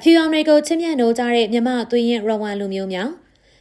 အဖြူအောင်တွေကိုချစ်မြတ်နိုးကြတဲ့မြမသွေးရင်ရဝမ်လူမျိုးများ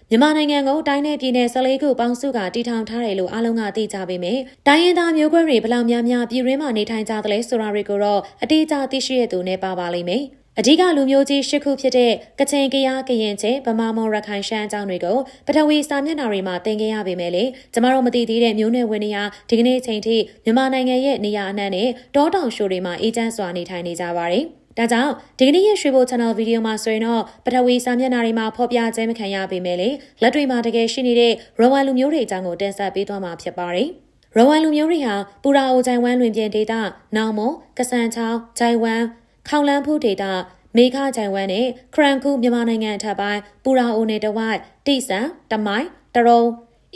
မြန်မာနိုင်ငံကိုတိုင်းနယ်ပြည်နယ်14ခုပေါင်းစုကတည်ထောင်ထားတယ်လို့အားလုံးကသိကြပေမယ့်တိုင်းရင်းသားမျိုးကွဲတွေဘယ်လောက်များများပြည်ရင်းမှာနေထိုင်ကြသလဲဆိုတာတွေကိုတော့အတိအကျသိရှိရသူနဲ့ပါပါလိမ့်မယ်။အဓိကလူမျိုးကြီး၈ခုဖြစ်တဲ့ကချင်ကရားကရင်ချေဗမာမွန်ရခိုင်ရှမ်းအကြောင်းတွေကိုပထဝီစာမျက်နှာတွေမှာသင်ခဲ့ရပေမဲ့လေကျမတို့မသိသေးတဲ့မျိုးနွယ်ဝင်တွေဟာဒီကနေ့ချိန်ထိမြန်မာနိုင်ငံရဲ့နေရာအနှံ့နဲ့တောတောင်ရှိုးတွေမှာအေဂျင့်စွာနေထိုင်နေကြပါတယ်။ ဒါကြောင့်ဒီကနေ့ရဲ့ရွှေဘို channel ဗီဒီယိုမှာဆိုရင်တော့ပထဝီစာမျက်နှာတွေမှာဖော်ပြခြင်းမခံရပေမဲ့လေလက်တွေမှာတကယ်ရှိနေတဲ့ရဝမ်လူမျိုးတွေအကြောင်းကိုတင်ဆက်ပေးသွားမှာဖြစ်ပါတယ်။ရဝမ်လူမျိုးတွေဟာပူရာအိုဂျိုင်ဝမ်လွင်ပြင်ဒေတာနောင်မွန်ကစန်ချောင်းဂျိုင်ဝမ်ခေါလန်းဖူးဒေတာမေခဂျိုင်ဝမ်နဲ့ခရန်ကူမြန်မာနိုင်ငံအထက်ပိုင်းပူရာအိုနယ်တဝိုက်တိဆန်တမိုင်တရုံ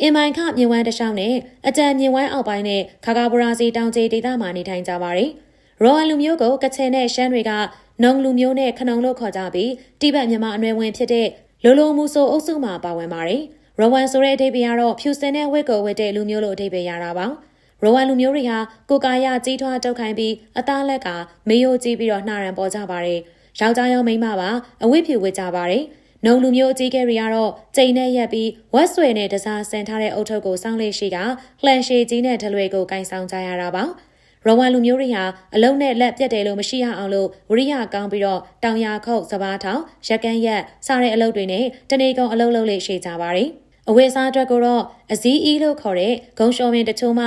အင်မိုင်ခမြဝမ်းတရှောင်းနဲ့အကြံမြဝမ်းအောက်ပိုင်းနဲ့ခါကာဘူရာစီတောင်ကျေဒေသမှာနေထိုင်ကြပါတယ်။ ရောအန်လူမျိုးကိုကချင်နဲ့ရှမ်းတွေကနုံလူမျိုးနဲ့ခနုံလို့ခေါ်ကြပြီးတိဘက်မြန်မာအနွယ်ဝင်ဖြစ်တဲ့လိုလိုမူဆိုအုပ်စုမှာပါဝင်ပါတယ်။ရောဝမ်ဆိုတဲ့အဓိပ္ပာယ်ကတော့ဖြူစင်တဲ့ဝက်ကိုဝက်တဲ့လူမျိုးလို့အဓိပ္ပာယ်ရတာပါ။ရောဝမ်လူမျိုးတွေဟာကိုကာယကြီးထွားတောက်ခိုင်းပြီးအသားလက်ကမေယိုကြီးပြီးတော့နှာရန်ပေါ်ကြပါတယ်။ယောက်ျားရောမိန်းမပါအဝတ်ဖြူဝတ်ကြပါတယ်။နုံလူမျိုးအကြီးကဲတွေကတော့ကျိန်နဲ့ရက်ပြီးဝက်ဆွေနဲ့တစားဆင်ထားတဲ့အုတ်ထုပ်ကိုစောင်းလေးရှိကလှန်ရှည်ကြီးနဲ့ဒလွေကိုကင်ဆောင်ကြရတာပါ။ ရဝမ်လူမျိုးတွေဟာအလုံးနဲ့လက်ပြတ်တယ်လို့မရှိရအောင်လို့ဝရိယကောင်းပြီးတော့တောင်ယာခုတ်စပားထောင်ရက်ကန်းရက်စတဲ့အလုပ်တွေနဲ့တနေကုန်အလုပ်လုပ်လေးရှိကြပါတယ်။အဝတ်စားအတွက်ကိုတော့အစည်းအီးလို့ခေါ်တဲ့ဂုံရှော်ပင်တချို့မှ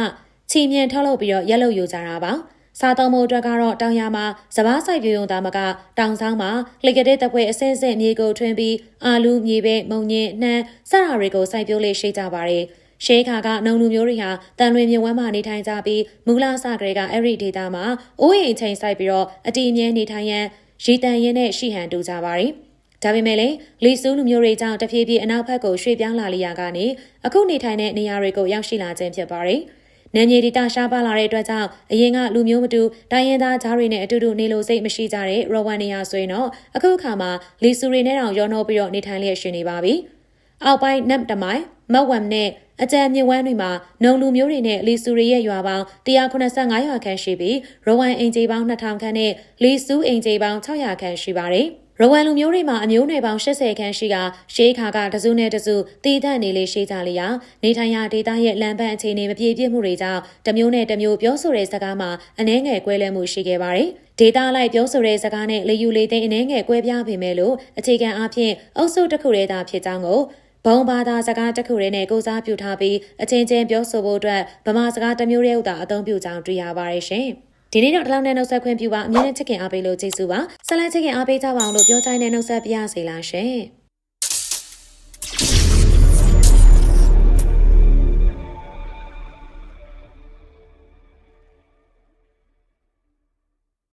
ချီမြင်ထုတ်လုပ်ပြီးတော့ရက်လုပ်ယူကြတာပါ။စားသုံးမှုအတွက်ကတော့တောင်ယာမှာစပားဆိုင်ပြုံသားမကတောင်ဆောင်မှာလက်ကတဲ့တပွဲအစင်းစင်းမြေကိုထွင်းပြီးအာလူမြေပဲမုံညင်နှမ်းစတာတွေကိုစိုက်ပျိုးလေးရှိကြပါတယ်။ ရှေးခါကနှုံလူမျိုးတွေဟာတန်လွင်မြဝမ်းမှာနေထိုင်ကြပြီးမူလစကတွေကအဲ့ဒီဒေတာမှာအိုးအိမ်ချိန်ဆိုင်ပြီးတော့အတီအမြဲနေထိုင်ရန်ရီတန်ရင်းနဲ့ရှိဟန်တူကြပါတယ်။ဒါပေမဲ့လည်းလီဆူးလူမျိုးတွေကြောင့်တဖြည်းဖြည်းအနောက်ဘက်ကိုရွှေ့ပြောင်းလာလျာကနေအခုနေထိုင်တဲ့နေရာတွေကိုရောက်ရှိလာခြင်းဖြစ်ပါတယ်။နယ်မြေဒေသရှားပါလာတဲ့အတွက်ကြောင့်အရင်ကလူမျိုးမတူတိုင်းရင်းသားကြားတွေနဲ့အတူတူနေလို့စိတ်မရှိကြတဲ့ရဝမ်နေယာဆိုရင်တော့အခုအခါမှာလီဆူရီနဲ့တောင်ရောနှောပြီးတော့နေထိုင်လျက်ရှိနေပါပြီ။အောက်ပိုင်းနပ်တမိုင်မက်ဝမ်နဲ့ အကြံမြဝမ်းတွေမှာနုံလူမျိုးတွေနဲ့လီဆူရီရဲ့ရွာပေါင်း185ရွာခန့်ရှိပြီးရဝမ်အင်ဂျီပေါင်း2000ခန့်နဲ့လီဆူအင်ဂျီပေါင်း600ခန့်ရှိပါတယ်။ရဝမ်လူမျိုးတွေမှာအမျိုးနွယ်ပေါင်း80ခန်းရှိကရှေးခါကတစုနဲ့တစုတည်တတ်နေလေရှိကြလျာနေထိုင်ရာဒေသရဲ့လမ်းပန်းအခြေအနေမပြေပြည့်မှုတွေကြောင့်တမျိုးနဲ့တမျိုးပြောဆိုတဲ့စကားမှာအနှဲငယ်ကွဲလွဲမှုရှိခဲ့ပါတယ်။ဒေတာလိုက်ပြောဆိုတဲ့စကားနဲ့လေယူလေသိန်းအနှဲငယ်ကွဲပြားပေမဲ့လို့အခြေခံအဖြစ်အုပ်စုတစ်ခုတည်းသာဖြစ်ကြောင်းကို ဘုံဘာသာစကားတစ်ခုတည်းနဲ့ကိုစားပြုထားပြီးအချင်းချင်းပြောဆိုဖို့အတွက်ဗမာစကားတစ်မျိုးတည်းဥသာအသုံးပြုကြောင်းတွေ့ရပါတယ်ရှင်။ဒီနေ့တော့ဒီလောက်နဲ့နှုတ်ဆက်ခွင့်ပြုပါအမြဲတမ်းချစ်ခင်အားပေးလို့ကျေးဇူးပါဆက်လက်ချစ်ခင်အားပေးကြပါအောင်လို့ပြောချိုင်းနဲ့နှုတ်ဆက်ပြရစီလားရှင်